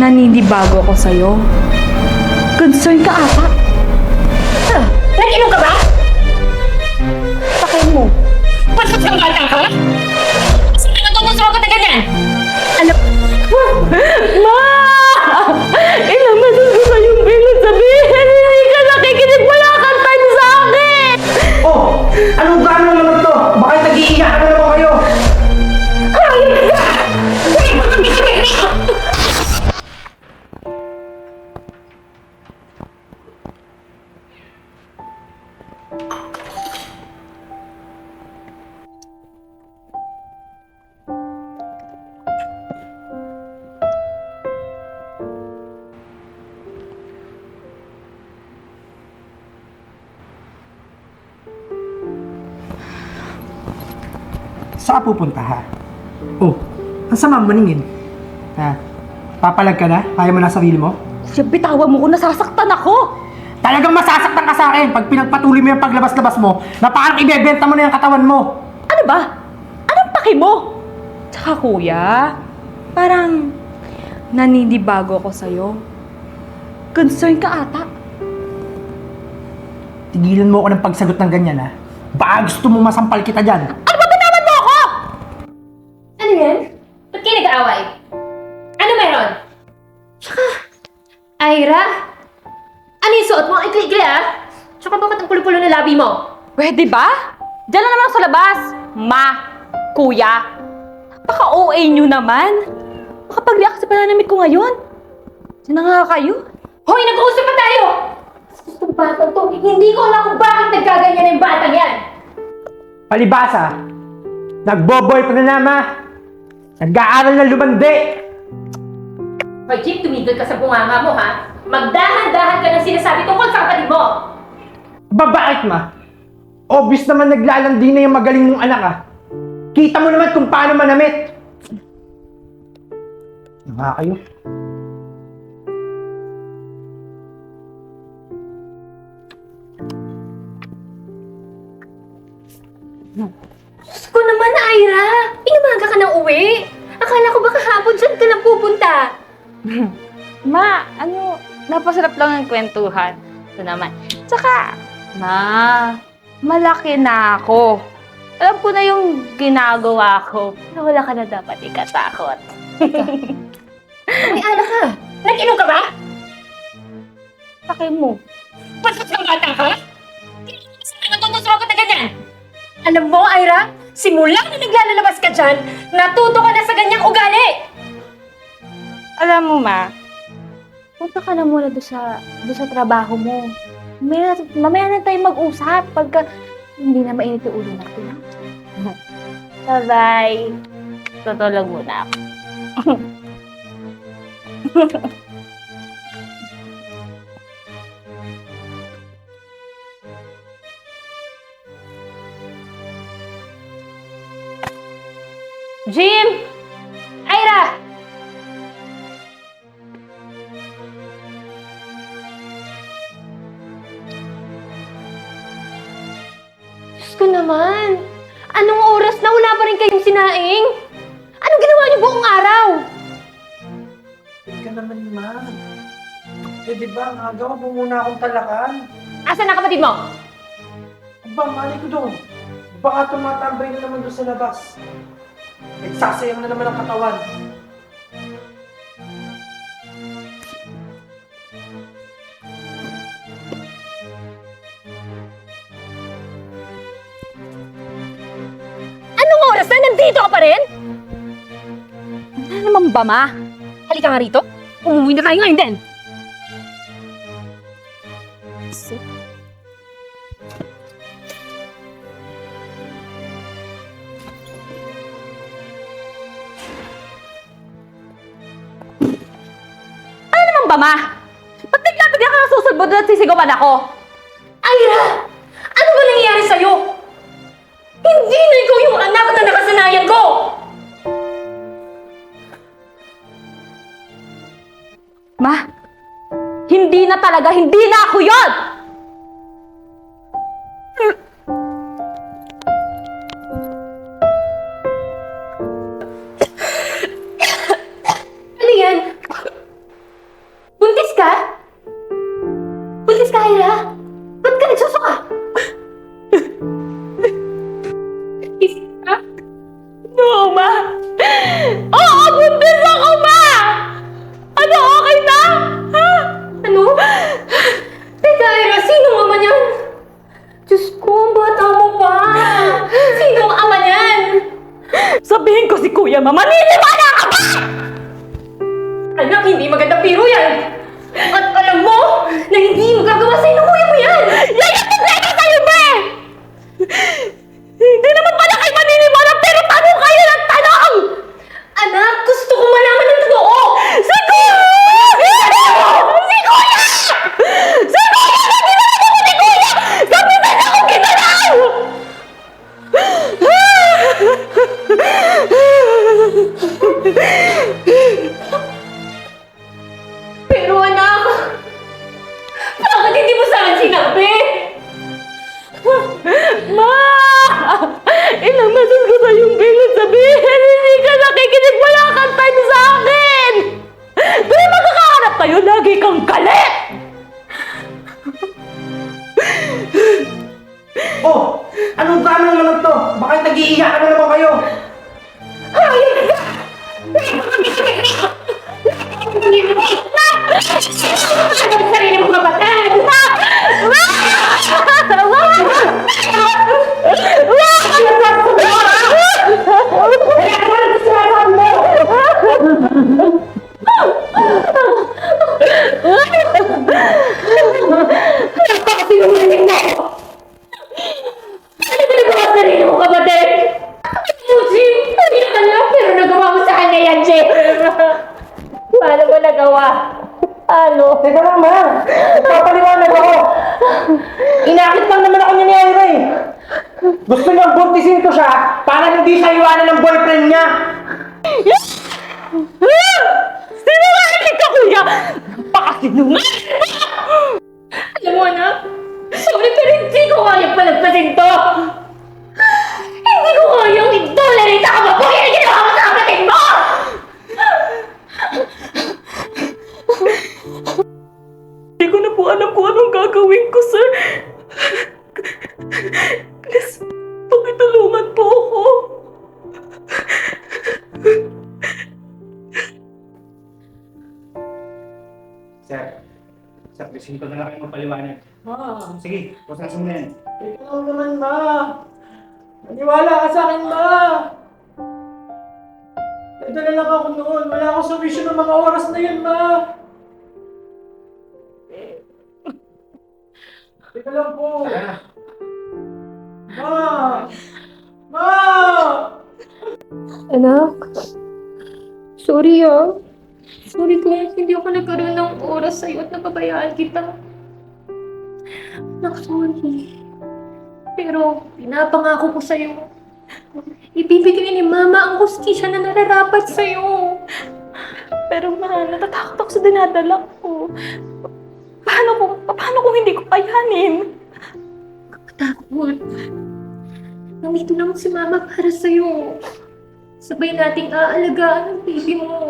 naninibago ako sa'yo. Concern ka ata. Ha? Nag-inom ka ba? Pakin mo. Pasok kang bata ka? Saan ka natutusok ka na ganyan? Ano? Ma! Saan ka pupunta ha? Oh, ang sama mo maningin. Ha? Papalag ka na? Kaya mo na sarili mo? Kuya, bitawan mo ko, nasasaktan ako! Talagang masasaktan ka sa akin pag pinagpatuloy mo yung paglabas-labas mo na parang ibebenta mo na yung katawan mo. Ano ba? Anong paki mo? Tsaka kuya, parang naninibago ako sa'yo. Concern ka ata. Tigilan mo ako ng pagsagot ng ganyan ha. Baka gusto mo masampal kita dyan. Ano yan? Ba't kayo nag-aaway? Ano meron? Tsaka, Ira? Ano yung suot mo? Ang ikli-ikli ah? Tsaka bakit ang pulo-pulo na labi mo? Pwede ba? Diyan na naman ako sa labas. Ma, kuya, baka OA nyo naman. Makapag-react sa pananamit ko ngayon. Diyan na nga kayo. Hoy, nag-uusap pa tayo! Gusto batang to, hindi ko alam kung bakit nagkaganyan yung batang yan! Palibasa, nagboboy pa na nama. Nag-aaral na lumandi. Hoy, Jeep, tumigil ka sa bunganga mo ha? Magdahan-dahan ka ng sinasabi tungkol sa kapatid mo! Babait ma. Obvious naman naglalandi na yung magaling mong anak ah. Kita mo naman kung paano manamit. Nga kayo. Ano, napasarap lang ang kwentuhan. Ito naman. Tsaka, ma, malaki na ako. Alam ko na yung ginagawa ko. Wala ka na dapat ikatakot. May ala ka! Nag-inom ka ba? Paki mo. Pasok kang bata ka? Ka natutusok ka na ganyan? Alam mo, Ira, simula na naglalabas ka dyan, natuto ka na sa ganyang ugali! Alam mo, ma, punta ka na muna doon sa, doon sa trabaho mo. Mamaya, mamaya na tayo mag-usap pagka hindi na mainit yung ulo natin. Bye-bye. Tutulog muna ako. Jim! Ira! Sinaing? Anong ginawa niyo buong araw? Hindi ka naman ma. Eh di ba, agaw mo muna akong talakan. Asan ang kapatid mo? Aba, mali ko doon. Baka tumatambay na naman doon sa labas. Nagsasayang na naman ang katawan. Pa rin? Ano naman ba, ma? Halika nga rito. Umuwi na tayo ngayon din. Ano naman ba, ma? Ba't bigla-bigla ka nasusulbod at sisigawan ako? Ira! Ano ba nangyayari sa'yo? Hindi na ikaw yung anak na nakasanayan ko! Hindi na talaga, hindi na ako yun! ano yan? Buntis ka? Buntis ka, Ira? Ba't ka nagsusuka? Ma, maniniwala ka ba? Anak, hindi magandang biro yan! At alam mo na hindi mo gagawa sa'yo ng Teka lang, ma! Nagpapaliwanag ako! Inakit lang naman ako niya ni Ira eh! Gusto niyang buntisin ko siya para hindi siya iwanan ng boyfriend niya! Sinungaling ka, Kuya! Pakasinungaling! Alam gusto ko na lang kayo magpaliwanag. Ma, Sige, proseso mo yan. ikaw naman, ma. Maniwala ka sa akin, ma. Ito na lang ako noon. Wala akong solusyon ng mga oras na yun, ma. Teka lang po. Tara na. Ma! Ma! Anak, sorry ah. Sorry kung hindi ako nagkaroon ng oras sa'yo at napabayaan kita. Anak, sorry. Pero pinapangako ko sa'yo. Ibibigay ni Mama ang hustisya na nararapat sa'yo. Pero ma, natatakot ako sa dinadala ko. Paano kung, paano kung hindi ko kayanin? Takot. Nandito naman si Mama para sa'yo. Sabay nating aalagaan ang baby mo.